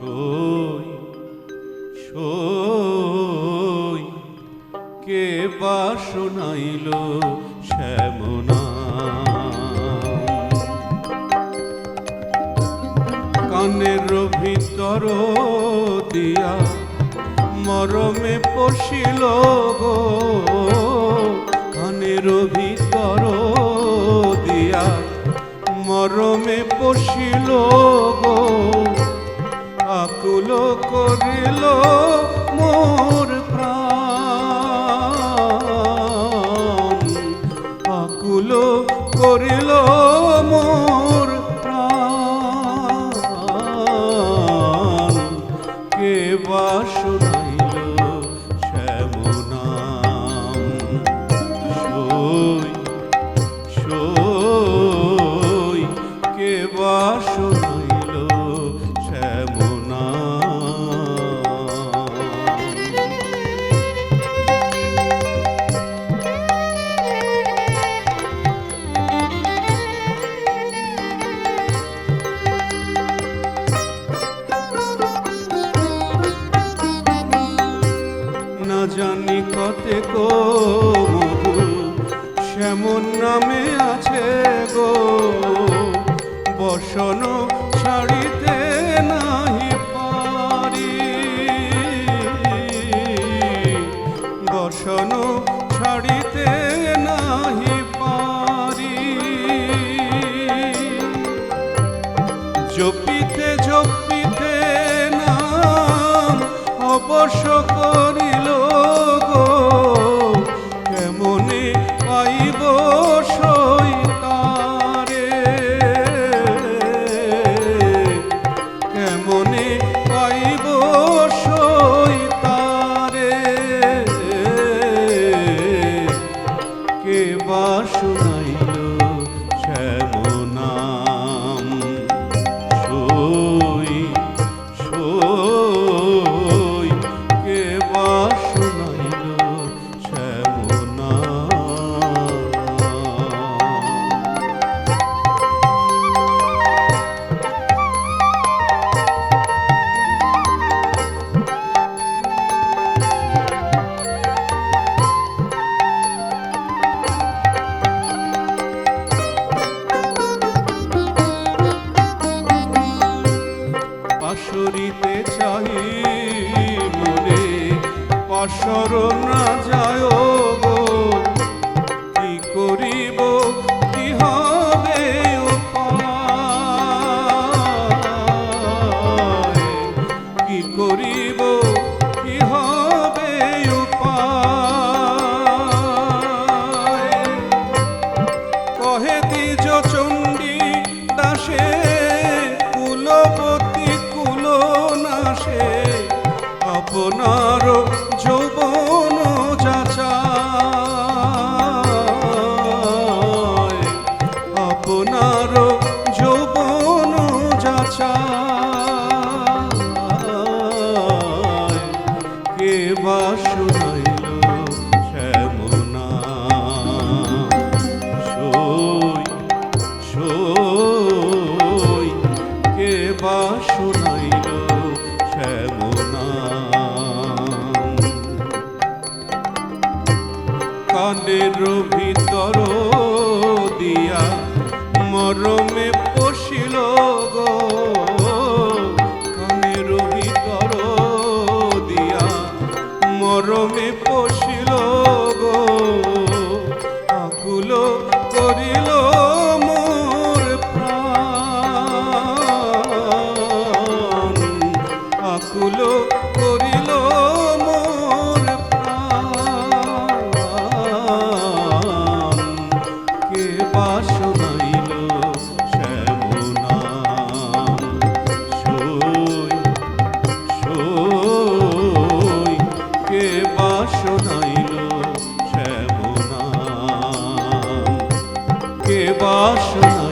সই সই। কে বা শোনাইল শ্যামনা? কানের ভিতর দিয়া মরমে পশিল গো। কানের ভিতর দিয়া মরমে পশিল গো। আকুল করিল জানি কতে গো শ্যামন নামে আছে গো। বসন ছাড়িতে নাহি পারি। বসন ছাড়িতে নাহি পারি। জপিতে জপিতে নাম অবশ্য করিল কে পাশরিতে চাই মনে অসরণ যায় বাসনাইল শ্যামনা। সই সই কে বাসনাইল শ্যামনা। কানের ভিতর দিয়া মরমে পশিল গো। মরমে বাসনা